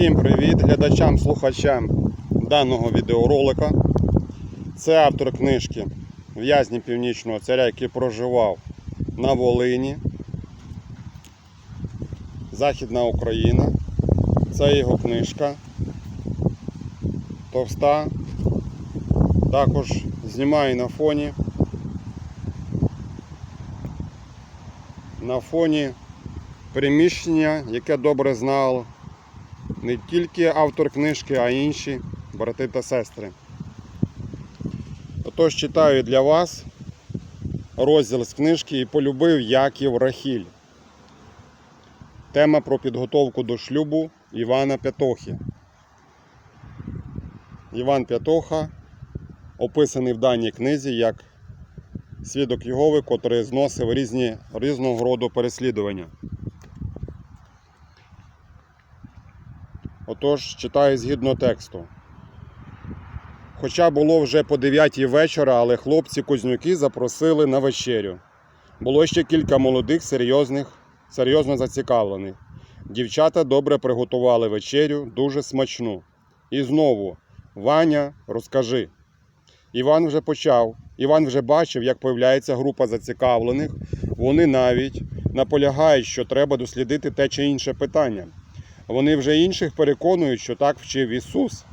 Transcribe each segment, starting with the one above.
Всім привіт глядачам, слухачам даного відеоролика. Це автор книжки В'язні Північного царя, який проживав на Волині, Західна Україна. Це його книжка. Товста. Також знімаю на фоні. На фоні приміщення, яке добре знав не тільки автор книжки, а й інші брати та сестри. Отож читаю для вас розділ з книжки і полюбив Яків Рахіль. Тема про підготовку до шлюбу Івана П'ятохи. Іван П'ятоха описаний в даній книзі як свідок Єгови, котрий зносив різні, різного роду переслідування. Отож, читаю згідно тексту. Хоча було вже по 9 вечора, але хлопці кузнюки запросили на вечерю. Було ще кілька молодих, серйозних, серйозно зацікавлених. Дівчата добре приготували вечерю, дуже смачну. І знову, Ваня, розкажи. Іван вже почав. Іван вже бачив, як появляється група зацікавлених. Вони навіть наполягають, що треба дослідити те чи інше питання. Вони вже інших переконують, що так вчив Ісус.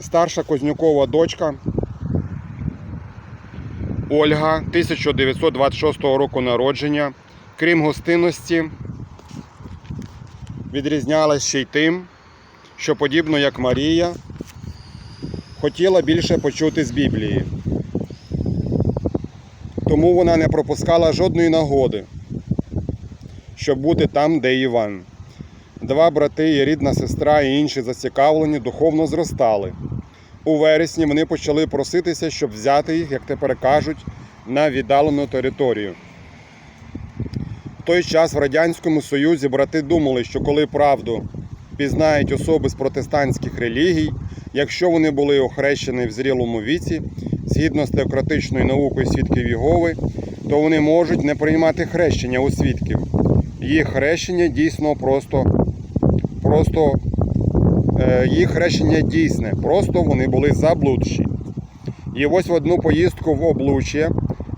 Старша Кознюкова дочка Ольга 1926 року народження, крім гостинності, відрізнялась ще й тим, що, подібно як Марія, хотіла більше почути з Біблії. Тому вона не пропускала жодної нагоди, щоб бути там, де Іван. Два брати рідна сестра і інші зацікавлені духовно зростали. У вересні вони почали проситися, щоб взяти їх, як тепер кажуть, на віддалену територію. В той час в Радянському Союзі брати думали, що коли правду пізнають особи з протестантських релігій, якщо вони були охрещені в зрілому віці, згідно з теократичною наукою свідків Єгови, то вони можуть не приймати хрещення у свідків. Їх хрещення дійсно просто просто е, їх хрещення дійсне, просто вони були заблудші. І ось в одну поїздку в облуччя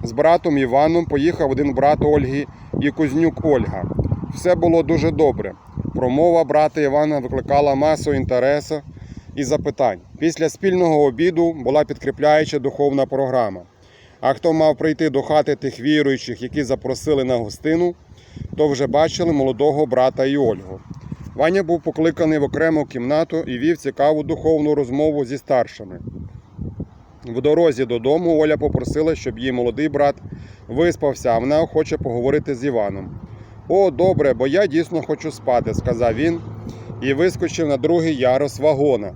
з братом Іваном поїхав один брат Ольги і Кузнюк Ольга. Все було дуже добре. Промова брата Івана викликала масу інтересу і запитань. Після спільного обіду була підкріпляюча духовна програма. А хто мав прийти до хати тих віруючих, які запросили на гостину, то вже бачили молодого брата і Ольгу. Ваня був покликаний в окрему кімнату і вів цікаву духовну розмову зі старшими. В дорозі додому Оля попросила, щоб її молодий брат виспався, а вона хоче поговорити з Іваном. О, добре, бо я дійсно хочу спати, сказав він і вискочив на другий ярус вагона.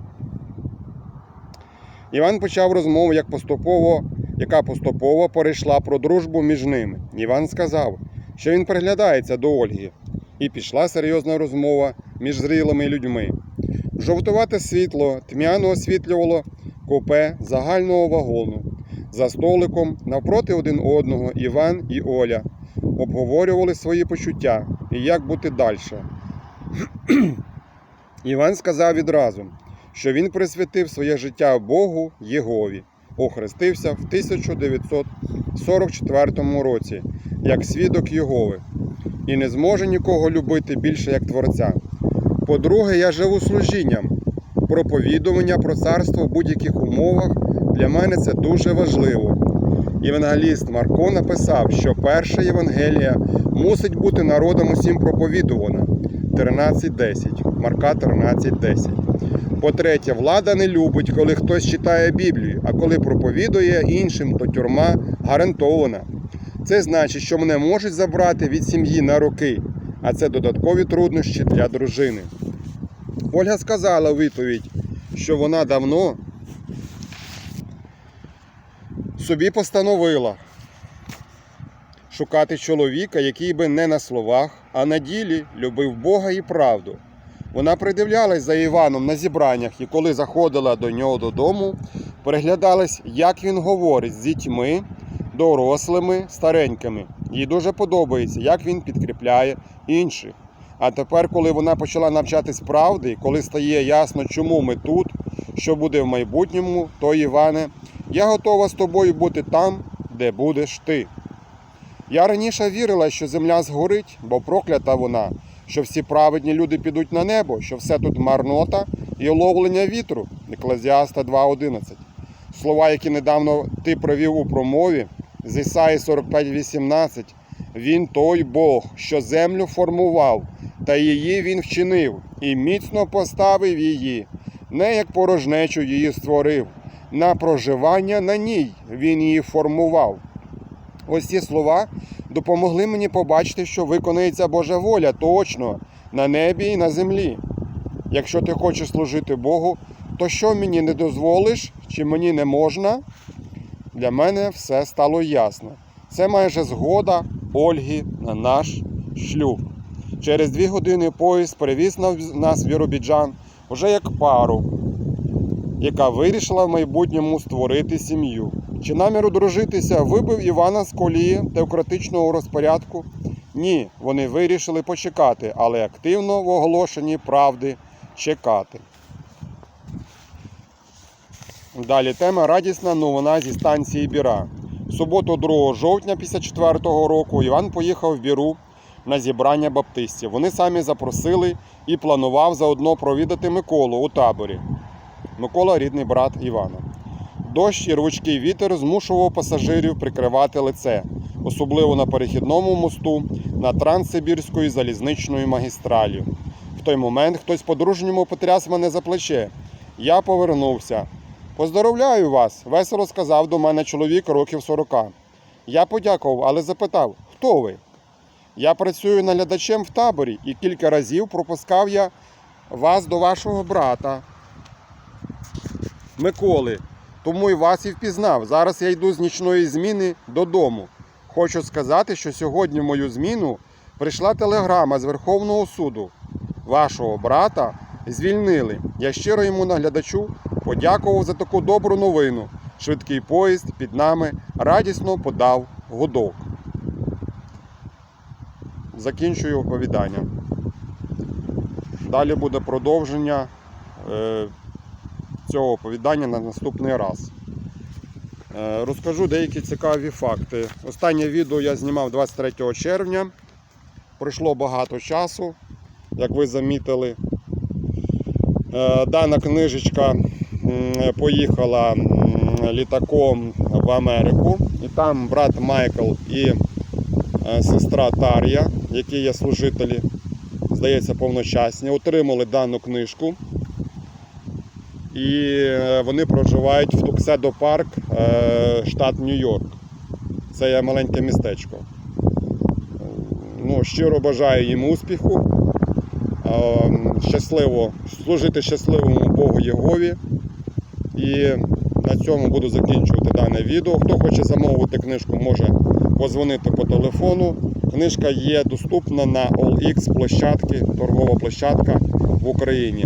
Іван почав розмову, як поступово, яка поступово перейшла про дружбу між ними. Іван сказав, що він приглядається до Ольги, і пішла серйозна розмова між зрілими людьми. Жовтувате світло тьмяно освітлювало купе загального вагону. За столиком, навпроти один одного, Іван і Оля обговорювали свої почуття і як бути далі. Іван сказав відразу, що він присвятив своє життя Богу Єгові, охрестився в 1944 році як свідок Єгови і не зможе нікого любити більше як Творця. По-друге, я живу служінням. Проповідування про царство в будь-яких умовах для мене це дуже важливо. Євангеліст Марко написав, що перша Євангелія мусить бути народом усім проповідувана. 13.10. Марка 13.10. По-третє, влада не любить, коли хтось читає Біблію, а коли проповідує іншим, то тюрма гарантована. Це значить, що мене можуть забрати від сім'ї на роки, а це додаткові труднощі для дружини. Ольга сказала у відповідь, що вона давно собі постановила шукати чоловіка, який би не на словах, а на ділі любив Бога і правду. Вона придивлялась за Іваном на зібраннях і коли заходила до нього додому, переглядалась, як він говорить з дітьми, дорослими, старенькими. Їй дуже подобається, як він підкріпляє інших. А тепер, коли вона почала навчатись правди, коли стає ясно, чому ми тут, що буде в майбутньому, то Іване, я готова з тобою бути там, де будеш ти. Я раніше вірила, що земля згорить, бо проклята вона, що всі праведні люди підуть на небо, що все тут марнота і ловлення вітру. Еклезіаста 2.11. Слова, які недавно ти провів у промові з Ісаї 45.18. Він той Бог, що землю формував, та її він вчинив, і міцно поставив її, не як порожнечу її створив. На проживання на ній він її формував. Ось ці слова допомогли мені побачити, що виконається Божа воля точно на небі і на землі. Якщо ти хочеш служити Богу, то що мені не дозволиш чи мені не можна? Для мене все стало ясно. Це майже згода Ольги на наш шлюб. Через дві години поїзд перевіз нав- нас в Віробіджан уже як пару, яка вирішила в майбутньому створити сім'ю. Чи намір одружитися вибив Івана з колії теократичного розпорядку? Ні, вони вирішили почекати, але активно в оголошенні правди чекати. Далі тема радісна новина зі станції Біра. В суботу 2 жовтня 54-го року Іван поїхав в Біру на зібрання баптистів. Вони самі запросили і планував заодно провідати Миколу у таборі. Микола рідний брат Івана. Дощ і рвучкий вітер змушував пасажирів прикривати лице, особливо на перехідному мосту на Транссибірської залізничної магістралі. В той момент хтось по-дружньому потряс мене за плече. Я повернувся. Поздоровляю вас, весело сказав до мене чоловік років 40. Я подякував, але запитав, хто ви? Я працюю наглядачем в таборі і кілька разів пропускав я вас до вашого брата. Миколи, тому і вас і впізнав. Зараз я йду з нічної зміни додому. Хочу сказати, що сьогодні в мою зміну прийшла телеграма з Верховного суду. Вашого брата звільнили. Я щиро йому наглядачу подякував за таку добру новину. Швидкий поїзд під нами радісно подав гудок. Закінчую оповідання. Далі буде продовження е, цього оповідання на наступний раз. Е, Розкажу деякі цікаві факти. Останнє відео я знімав 23 червня. Пройшло багато часу, як ви замітили. Е, Дана книжечка поїхала літаком в Америку. І там брат Майкл і е, сестра Тар'я, які є служителі, здається, повночасні, отримали дану книжку. І е, вони проживають в Тукседо Парк, штат Нью-Йорк. Це є маленьке містечко. Ну, щиро бажаю їм успіху. Е, Щасливо служити щасливому Богу Єгові. І на цьому буду закінчувати дане відео. Хто хоче замовити книжку, може позвонити по телефону. Книжка є доступна на OLX площадки, торгова площадка в Україні.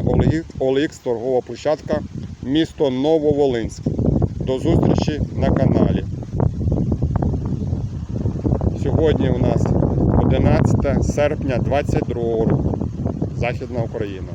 OLX, торгова площадка, місто Нововолинськ. До зустрічі на каналі. Сьогодні у нас 11 серпня 22 року. Західна Україна.